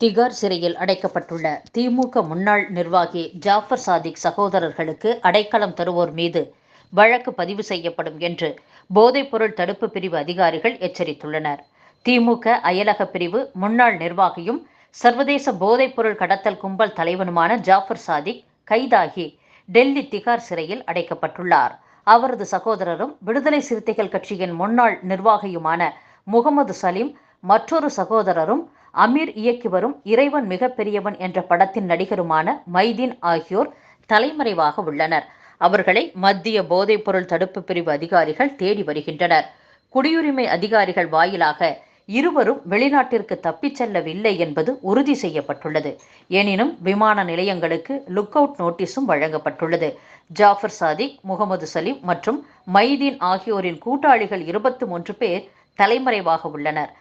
திகார் சிறையில் அடைக்கப்பட்டுள்ள திமுக முன்னாள் நிர்வாகி ஜாஃபர் சாதிக் சகோதரர்களுக்கு அடைக்கலம் தருவோர் மீது வழக்கு பதிவு செய்யப்படும் என்று போதைப்பொருள் தடுப்பு பிரிவு அதிகாரிகள் எச்சரித்துள்ளனர். திமுக அயலக பிரிவு முன்னாள் நிர்வாகியும் சர்வதேச போதைப்பொருள் கடத்தல் கும்பல் தலைவனுமான ஜாஃபர் சாதிக் கைதாகி டெல்லி திகார் சிறையில் அடைக்கப்பட்டுள்ளார். அவரது சகோதரரும் விடுதலை சிறுத்தைகள் கட்சியின் முன்னாள் நிர்வாகியுமான முகமது சலீம் மற்றொரு சகோதரரும் அமீர் இயக்கி வரும் இறைவன் மிகப்பெரியவன் என்ற படத்தின் நடிகருமான மைதீன் ஆகியோர் தலைமறைவாக உள்ளனர். அவர்களை மத்திய போதைப்பொருள் தடுப்பு பிரிவு அதிகாரிகள் தேடி வருகின்றனர். குடியுரிமை அதிகாரிகள் வாயிலாக இருவரும் வெளிநாட்டிற்கு தப்பிச் செல்லவில்லை என்பது உறுதி செய்யப்பட்டுள்ளது. எனினும் விமான நிலையங்களுக்கு லுக் அவுட் நோட்டீஸும் வழங்கப்பட்டுள்ளது. ஜாஃபர் சாதிக் முகமது சலீம் மற்றும் மைதீன் ஆகியோரின் கூட்டாளிகள் இருபத்தி மூன்று பேர் தலைமறைவாக உள்ளனர்.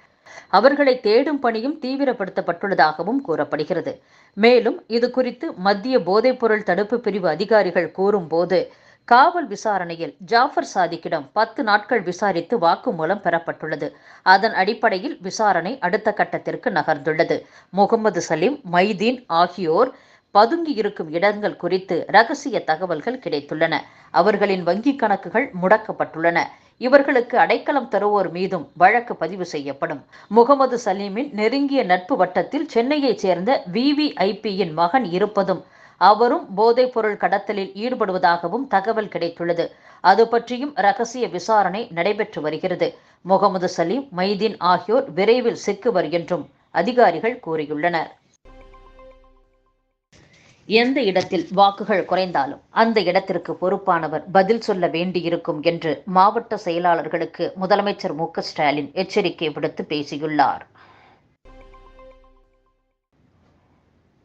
அவர்களை தேடும் பணியும் தீவிரப்படுத்தப்பட்டுள்ளதாகவும் கூறப்படுகிறது. மேலும் இது குறித்து மத்திய போதைப்பொருள் தடுப்பு பிரிவு அதிகாரிகள் கூறும்போது காவல் விசாரணையில் ஜாஃபர் சாதிக்கிடம் பத்து நாட்கள் விசாரித்து வாக்குமூலம் பெறப்பட்டுள்ளது. அதன் அடிப்படையில் விசாரணை அடுத்த கட்டத்திற்கு நகர்ந்துள்ளது. முகமது சலீம் மைதீன் ஆகியோர் பதுங்கி இருக்கும் இடங்கள் குறித்து ரகசிய தகவல்கள் கிடைத்துள்ளன. அவர்களின் வங்கிக் கணக்குகள் முடக்கப்பட்டுள்ளன. இவர்களுக்கு அடைக்கலம் தருவோர் மீதும் வழக்கு பதிவு செய்யப்படும். முகமது சலீமின் நெருங்கிய நட்பு வட்டத்தில் சென்னையைச் சேர்ந்த விவிஐபியின் மகன் இருப்பதும் அவரும் போதைப்பொருள் கடத்தலில் ஈடுபடுவதாகவும் தகவல் கிடைத்துள்ளது. அது பற்றியும் ரகசிய விசாரணை நடைபெற்று வருகிறது. முகமது சலீம் மைதீன் ஆகியோர் விரைவில் சிக்குவர் என்றும் அதிகாரிகள் கூறியுள்ளனர். எந்த இடத்தில் வாக்குகள் குறைந்தாலும் அந்த இடத்திற்கு பொறுப்பானவர் பதில் சொல்ல வேண்டியிருக்கும் என்று மாவட்ட செயலாளர்களுக்கு முதலமைச்சர் மு ஸ்டாலின் எச்சரிக்கை விடுத்து பேசியுள்ளார்.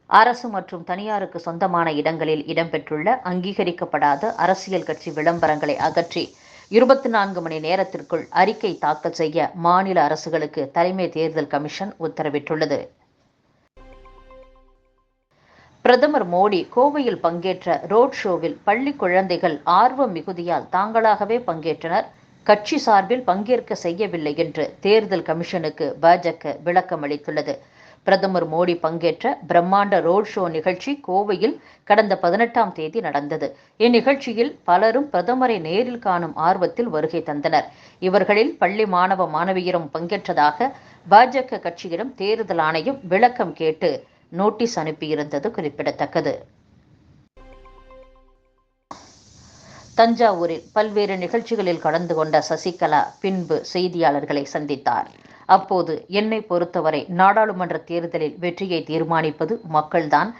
அரசு மற்றும் தனியாருக்கு சொந்தமான இடங்களில் இடம்பெற்றுள்ள அங்கீகரிக்கப்படாத அரசியல் கட்சி விளம்பரங்களை அகற்றி இருபத்தி நான்கு மணி நேரத்திற்குள் அறிக்கை தாக்கல் செய்ய மாநில அரசுகளுக்கு தலைமை தேர்தல் கமிஷன் உத்தரவிட்டுள்ளது. பிரதமர் மோடி கோவையில் பங்கேற்ற ரோட் ஷோவில் பள்ளி குழந்தைகள் ஆர்வம் மிகுதியால் தாங்களாகவே பங்கேற்றனர். கட்சி சார்பில் பங்கேற்க செய்யவில்லை என்று தேர்தல் கமிஷனுக்கு பாஜக விளக்கம் அளித்துள்ளது. பிரதமர் மோடி பங்கேற்ற பிரம்மாண்ட ரோட் ஷோ நிகழ்ச்சி கோவையில் கடந்த பதினெட்டாம் தேதி நடந்தது. இந்நிகழ்ச்சியில் பலரும் பிரதமரை நேரில் காணும் ஆர்வத்தில் வருகை தந்தனர். இவர்களில் பள்ளி மாணவ மாணவியரும் பங்கேற்றதாக பாஜக கட்சியிடம் தேர்தல் ஆணையம் விளக்கம் கேட்டு நோட்டீஸ் அனுப்பியிருந்தது குறிப்பிடத்தக்கது. தஞ்சாவூரில் பல்வேறு நிகழ்ச்சிகளில் கலந்து கொண்ட சசிகலா பின்பு செய்தியாளர்களை சந்தித்தார். அப்போது என்னை பொறுத்தவரை நாடாளுமன்ற தேர்தலில் வெற்றியை தீர்மானிப்பது மக்கள்தான்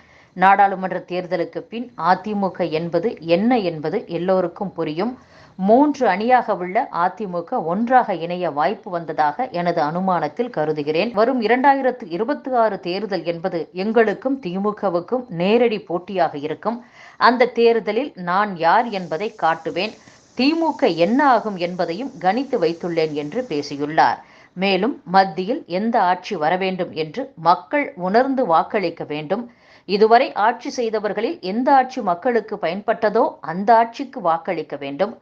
நாடாளுமன்ற தேர்தலுக்கு பின் அதிமுக என்பது என்ன என்பது எல்லோருக்கும் புரியும். மூன்று அணியாக உள்ள அதிமுக ஒன்றாக இணைய வாய்ப்பு வந்ததாக எனது அனுமானத்தில் கருதுகிறேன். வரும் இரண்டாயிரத்து இருபத்தி ஆறு தேர்தல் என்பது எங்களுக்கும் திமுகவுக்கும் நேரடி போட்டியாக இருக்கும். அந்த தேர்தலில் நான் யார் என்பதை காட்டுவேன். திமுக என்ன ஆகும் என்பதையும் கணித்து வைத்துள்ளேன் என்று பேசியுள்ளார். மேலும் மத்தியில் எந்த ஆட்சி வர வேண்டும் என்று மக்கள் உணர்ந்து வாக்களிக்க வேண்டும். இதுவரை ஆட்சி செய்தவர்களில் எந்த ஆட்சி மக்களுக்கு பயன்பட்டதோ அந்த ஆட்சிக்கு வாக்களிக்க வேண்டும்.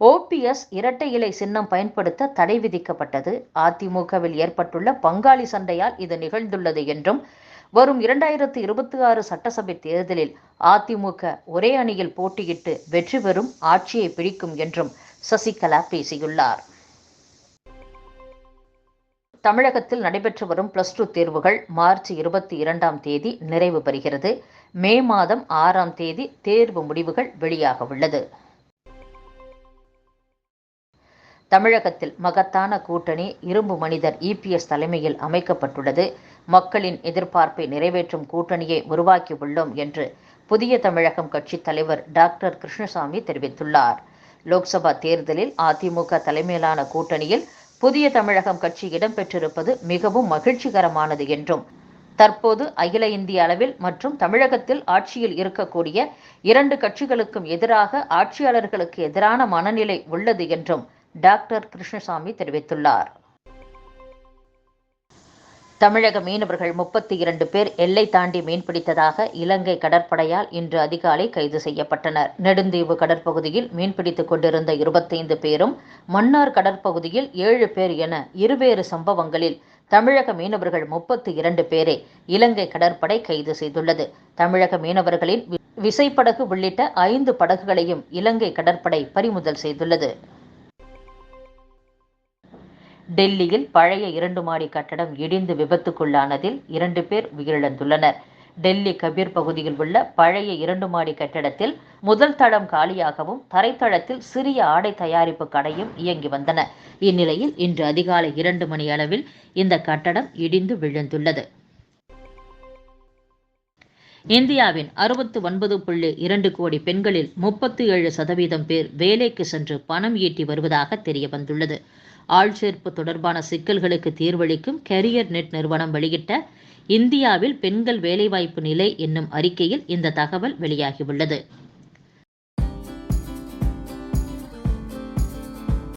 ஓபிஎஸ் இரட்டை இலை சின்னம் பயன்படுத்த தடை விதிக்கப்பட்டது. அதிமுகவில் ஏற்பட்டுள்ள பங்காளி சண்டையால் இது நிகழ்ந்துள்ளது என்றும் வரும் இரண்டாயிரத்து இருபத்தி ஆறு சட்டசபை தேர்தலில் அதிமுக ஒரே அணியில் போட்டியிட்டு வெற்றி பெறும் ஆட்சியை பிடிக்கும் என்றும் சசிகலா பேசியுள்ளார். தமிழகத்தில் நடைபெற்று வரும் பிளஸ் டூ தேர்வுகள் மார்ச் இருபத்தி இரண்டாம் தேதி நிறைவு பெறுகிறது. மே மாதம் ஆறாம் தேதி தேர்வு முடிவுகள் வெளியாக உள்ளது. தமிழகத்தில் மகத்தான கூட்டணி இரும்பு மனிதர் இபிஎஸ் தலைமையில் அமைக்கப்பட்டுள்ளது. மக்களின் எதிர்பார்ப்பை நிறைவேற்றும் கூட்டணியை உருவாக்கியுள்ளோம் என்று புதிய தமிழகம் கட்சி தலைவர் டாக்டர் கிருஷ்ணசாமி தெரிவித்துள்ளார். லோக்சபா தேர்தலில் அதிமுக தலைமையிலான கூட்டணியில் புதிய தமிழகம் கட்சி இடம்பெற்றிருப்பது மிகவும் மகிழ்ச்சிகரமானது என்றும் தற்போது அகில இந்திய அளவில் மற்றும் தமிழகத்தில் ஆட்சியில் இருக்கக்கூடிய இரண்டு கட்சிகளுக்கும் எதிராக ஆட்சியாளர்களுக்கு எதிரான மனநிலை உள்ளது என்றும் டாக்டர் கிருஷ்ணசாமி தெரிவித்துள்ளார். தமிழக மீனவர்கள் முப்பத்தி இரண்டு பேர் எல்லை தாண்டி மீன்பிடித்ததாக இலங்கை கடற்படையால் இன்று அதிகாலை கைது செய்யப்பட்டனர். நெடுந்தீவு கடற்பகுதியில் மீன்பிடித்துக் கொண்டிருந்த இருபத்தைந்து பேரும் மன்னார் கடற்பகுதியில் ஏழு பேர் என இருவேறு சம்பவங்களில் தமிழக மீனவர்கள் முப்பத்தி இரண்டு பேரை இலங்கை கடற்படை கைது செய்துள்ளது. தமிழக மீனவர்களின் வி- விசைப்படகு உள்ளிட்ட ஐந்து படகுகளையும் இலங்கை கடற்படை பறிமுதல் செய்துள்ளது. டெல்லியில் பழைய இரண்டு மாடி கட்டடம் இடிந்து விபத்துக்குள்ளானதில் இரண்டு பேர் உயிரிழந்துள்ளனர். டெல்லி கபீர் பகுதியில் உள்ள பழைய இரண்டு மாடி கட்டடத்தில் முதல் தளம் காலியாகவும் தரைத்தளத்தில் சிறிய ஆடை தயாரிப்பு கடையும் இயங்கி வந்தன. இந்நிலையில் இன்று அதிகாலை இரண்டு மணி அளவில் இந்த கட்டடம் இடிந்து விழுந்துள்ளது. இந்தியாவின் அறுபத்து ஒன்பது புள்ளி இரண்டு கோடி பெண்களில் முப்பத்து ஏழு சதவீதம் பேர் வேலைக்கு சென்று பணம் ஈட்டி வருவதாக தெரிய வந்துள்ளது ஆள்சேர்ப்பு தொடர்பான சிக்கல்களுக்கு தீர்வளிக்கும் கெரியர் நெட் நிறுவனம் வெளியிட்ட இந்தியாவில் பெண்கள் வேலைவாய்ப்பு நிலை என்னும் அறிக்கையில் இந்த தகவல் வெளியாகியுள்ளது.